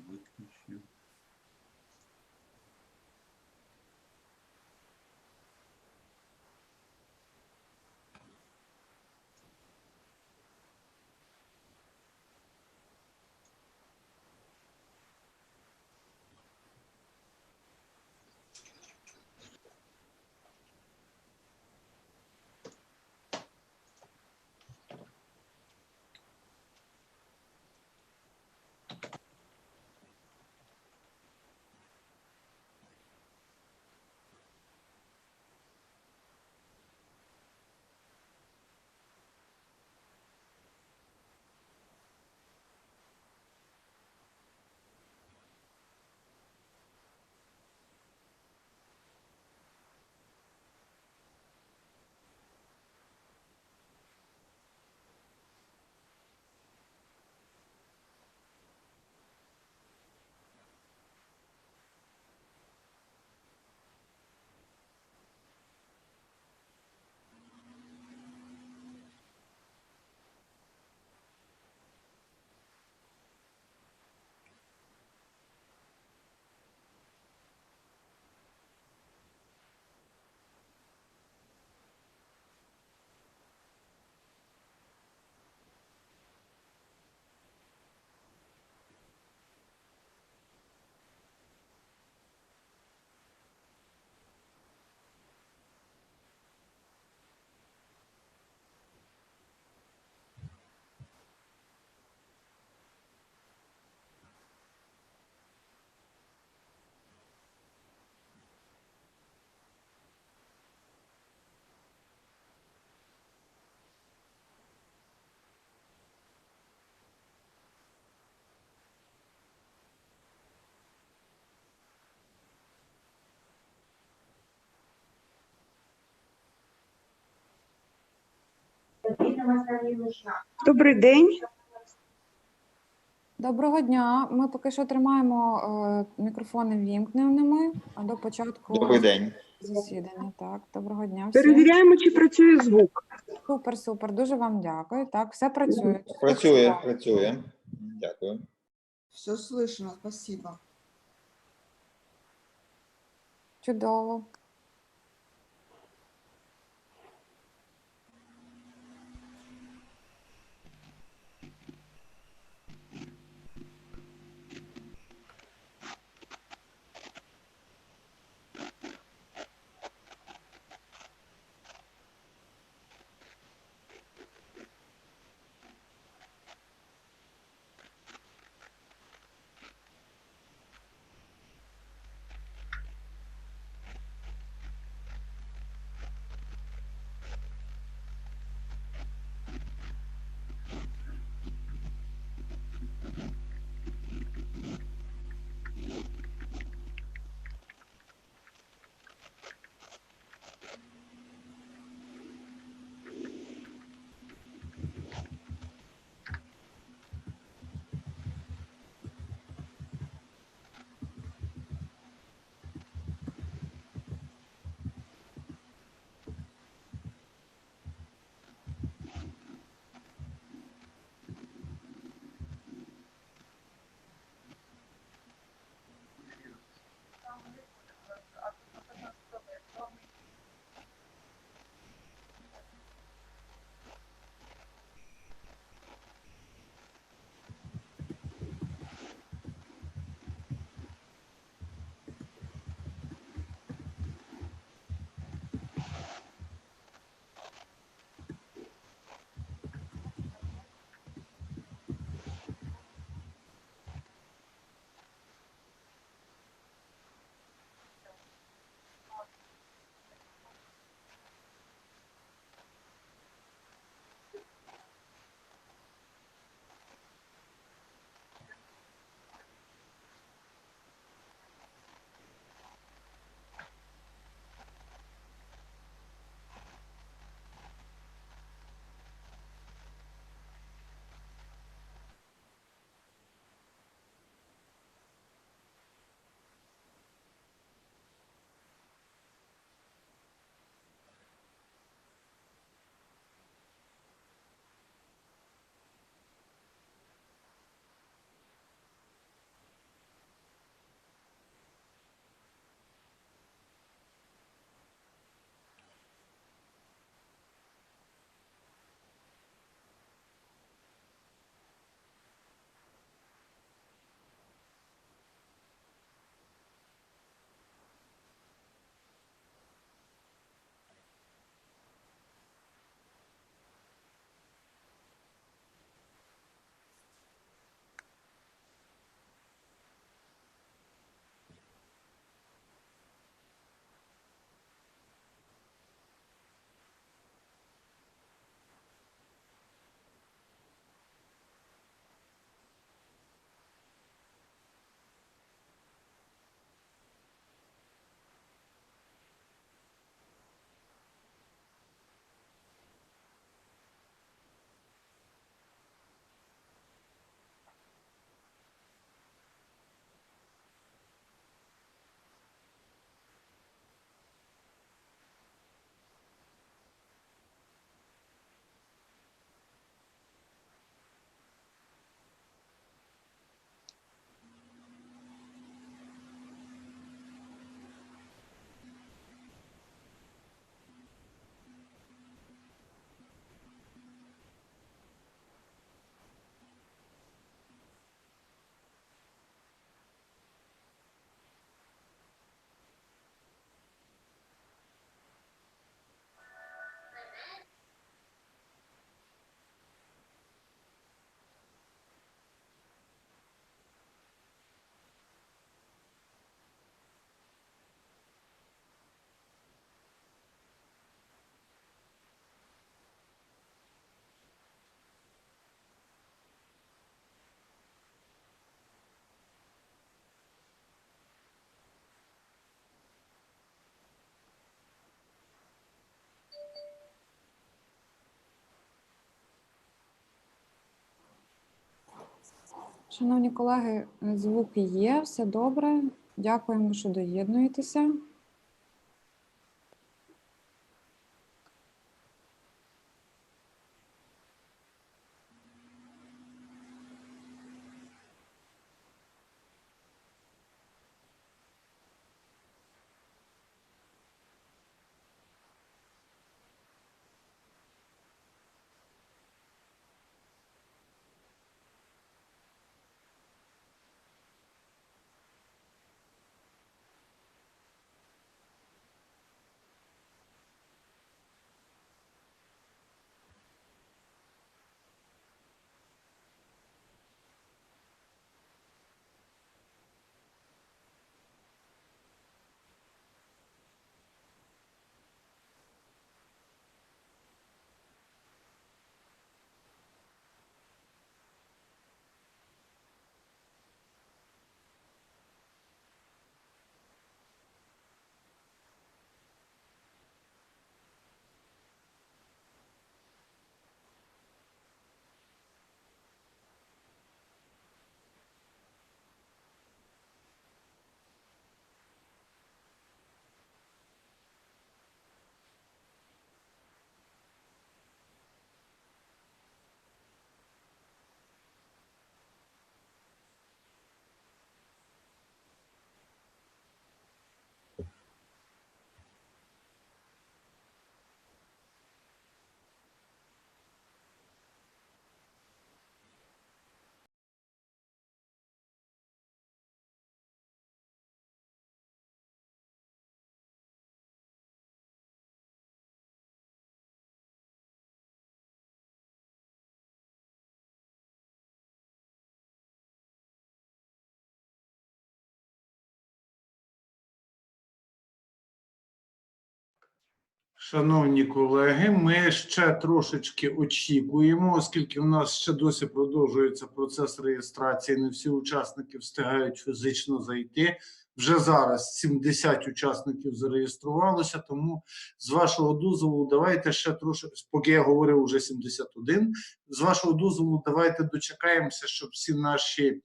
виключив. Добрий день. Доброго дня. Ми поки що тримаємо е, мікрофони ввімкненими а до початку Добрий день. засідання. Так, доброго дня. Всім. Перевіряємо, чи працює звук. Супер, супер. Дуже вам дякую. Так, все працює. Працює, працює. Дякую. Все слышно, спасибо. Чудово. Шановні колеги, звук є, все добре. Дякуємо, що доєднуєтеся. Шановні колеги, ми ще трошечки очікуємо, оскільки у нас ще досі продовжується процес реєстрації. Не всі учасники встигають фізично зайти. Вже зараз 70 учасників зареєструвалося. Тому з вашого дозволу, давайте ще трошки, поки я говорив вже 71, З вашого дозволу, давайте дочекаємося, щоб всі наші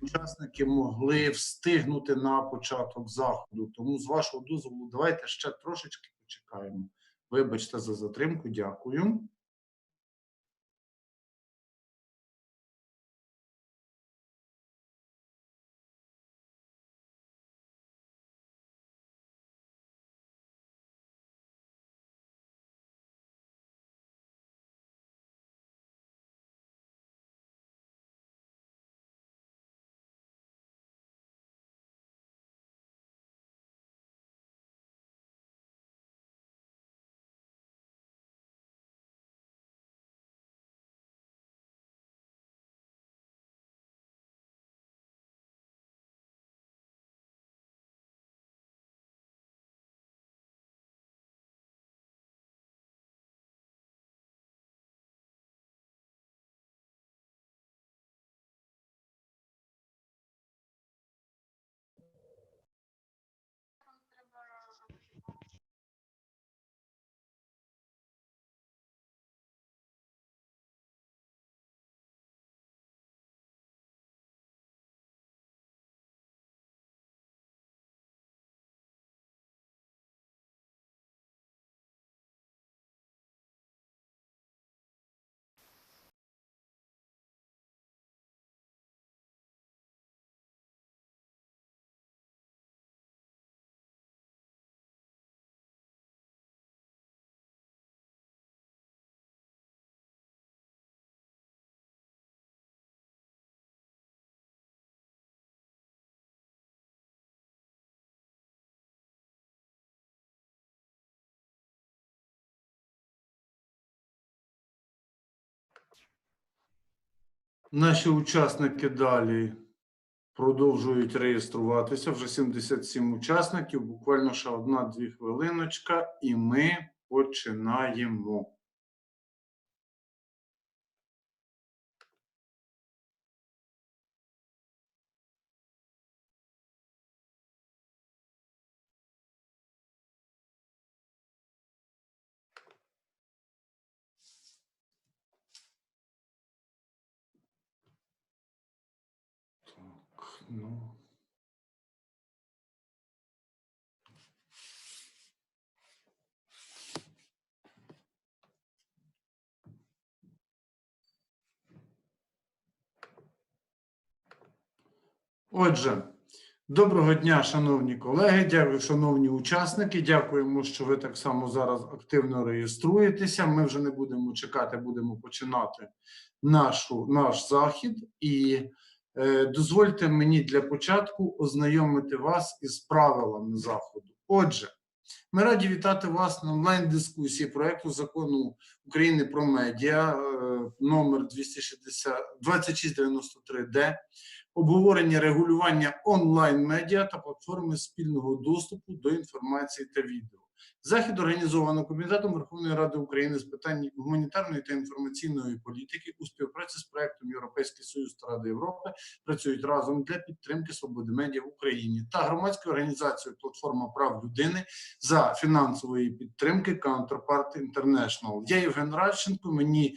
учасники могли встигнути на початок заходу. Тому з вашого дозволу, давайте ще трошечки почекаємо. Вибачте за затримку, дякую. Наші учасники далі продовжують реєструватися. Вже 77 учасників. Буквально ще одна-дві хвилиночка, і ми починаємо. Ну. Отже, доброго дня, шановні колеги. Дякую, шановні учасники. Дякуємо, що ви так само зараз активно реєструєтеся. Ми вже не будемо чекати, будемо починати нашу, наш захід. І дозвольте мені для початку ознайомити вас із правилами заходу. Отже, ми раді вітати вас на онлайн-дискусії проекту закону України про медіа е, номер 260 2693-д обговорення регулювання онлайн-медіа та платформи спільного доступу до інформації та відео. Захід організовано Комітетом Верховної Ради України з питань гуманітарної та інформаційної політики у співпраці з проектом Європейський Союз та Ради Європи працюють разом для підтримки свободи медіа в Україні та громадською організацією Платформа прав людини за фінансової підтримки Counterpart International. Я Євген Радченко. Мені